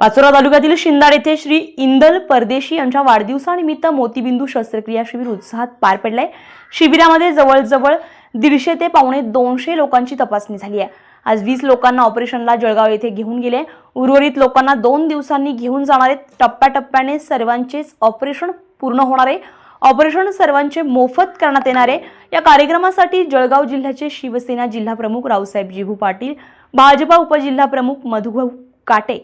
पाचोरा तालुक्यातील शिंदाड येथे श्री इंदल परदेशी यांच्या वाढदिवसानिमित्त मोतीबिंदू शस्त्रक्रिया शिबिर उत्साहात पार पडलंय. शिबिरामध्ये जवळजवळ दीडशे ते पावणे दोनशे लोकांची तपासणी झाली आहे. आज वीस लोकांना ऑपरेशनला जळगाव येथे घेऊन गेले. उर्वरित लोकांना दोन दिवसांनी घेऊन जाणारे टप्प्याटप्प्याने सर्वांचेच ऑपरेशन पूर्ण होणारे ऑपरेशन सर्वांचे मोफत करण्यात येणारे या कार्यक्रमासाठी जळगाव जिल्ह्याचे शिवसेना जिल्हाप्रमुख रावसाहेब जिभू पाटील भाजपा उपजिल्हाप्रमुख मधुभाऊ काटे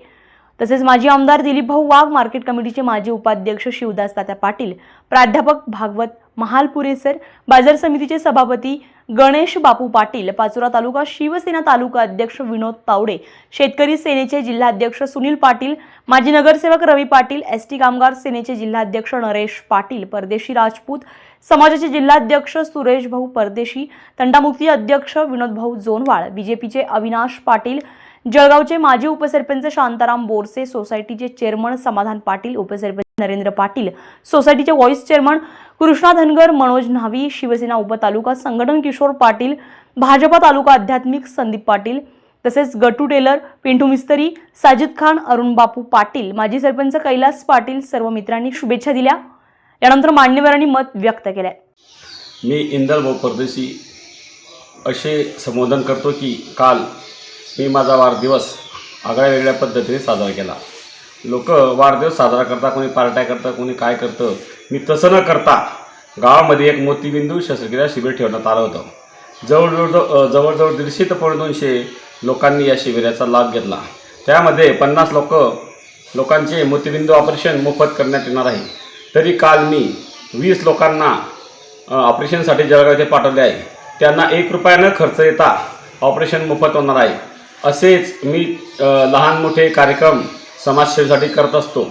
तसेच माजी आमदार दिलीपभाऊ वाघ मार्केट कमिटीचे माजी उपाध्यक्ष शिवदास तात्या पाटील प्राध्यापक भागवत महालपुरेसर बाजार समितीचे सभापती गणेश बापू पाटील पाचोरा तालुका शिवसेना तालुका अध्यक्ष विनोद तावडे शेतकरी सेनेचे जिल्हाध्यक्ष सुनील पाटील माजी नगरसेवक रवी पाटील एस टी कामगार सेनेचे जिल्हाध्यक्ष नरेश पाटील परदेशी राजपूत समाजाचे जिल्हाध्यक्ष सुरेश भाऊ परदेशी तंटामुक्ती अध्यक्ष विनोद भाऊ जोनवाळ बीजेपीचे अविनाश पाटील जळगावचे माजी उपसरपंच शांताराम बोरसे सोसायटीचे चेअरमन समाधान पाटील उपसरपंच नरेंद्र पाटील सोसायटीचे व्हॉइस चेअरमन कृष्णा धनगर मनोज न्हावी शिवसेना उपतालुका संघटन किशोर पाटील भाजपा तालुका आध्यात्मिक संदीप पाटील तसेच गटू टेलर पिंटू मिस्तरी साजिद खान अरुण बापू पाटील. माजी सरपंच कैलास पाटील सर्व मित्रांनी शुभेच्छा दिल्या. यानंतर मान्यवरांनी मत व्यक्त केलंय. मी इंदल भाऊ परदेशी असे संबोधन करतो की काल मी माझा वाढदिवस आगळ्या वेगळ्या पद्धतीने साजरा केला. लोक वाढदिवस साजरा करता कोणी पार्ट्या करतं कोणी काय करतं मी तसं न करता गावामध्ये एक मोतीबिंदू शस्त्रक्रिया शिबिर ठेवण्यात आलं होतं. जवळजवळ जवळजवळ दीडशे ते पावणे दोनशे लोकांनी या शिबिराचा लाभ घेतला. त्यामध्ये पन्नास लोक लोकांचे मोतीबिंदू ऑपरेशन मोफत करण्यात येणार आहे. तरी काल मी वीस लोकांना ऑपरेशनसाठी जळगाव येथे पाठवले आहे. त्यांना एक रुपया न खर्च येता ऑपरेशन मोफत होणार आहे. असेच मी लहान मोठे कार्यक्रम समाजसेवेसाठी करत असतो.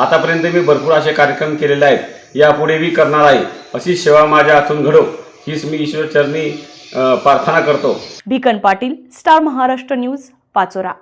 आतापर्यंत मी भरपूर असे कार्यक्रम केलेले आहेत. यापुढे मी करणार आहे. अशी सेवा माझ्या हातून घडो हीच मी ईश्वर चरणी प्रार्थना करतो. Bhikan Patil star Maharashtra news Pachora.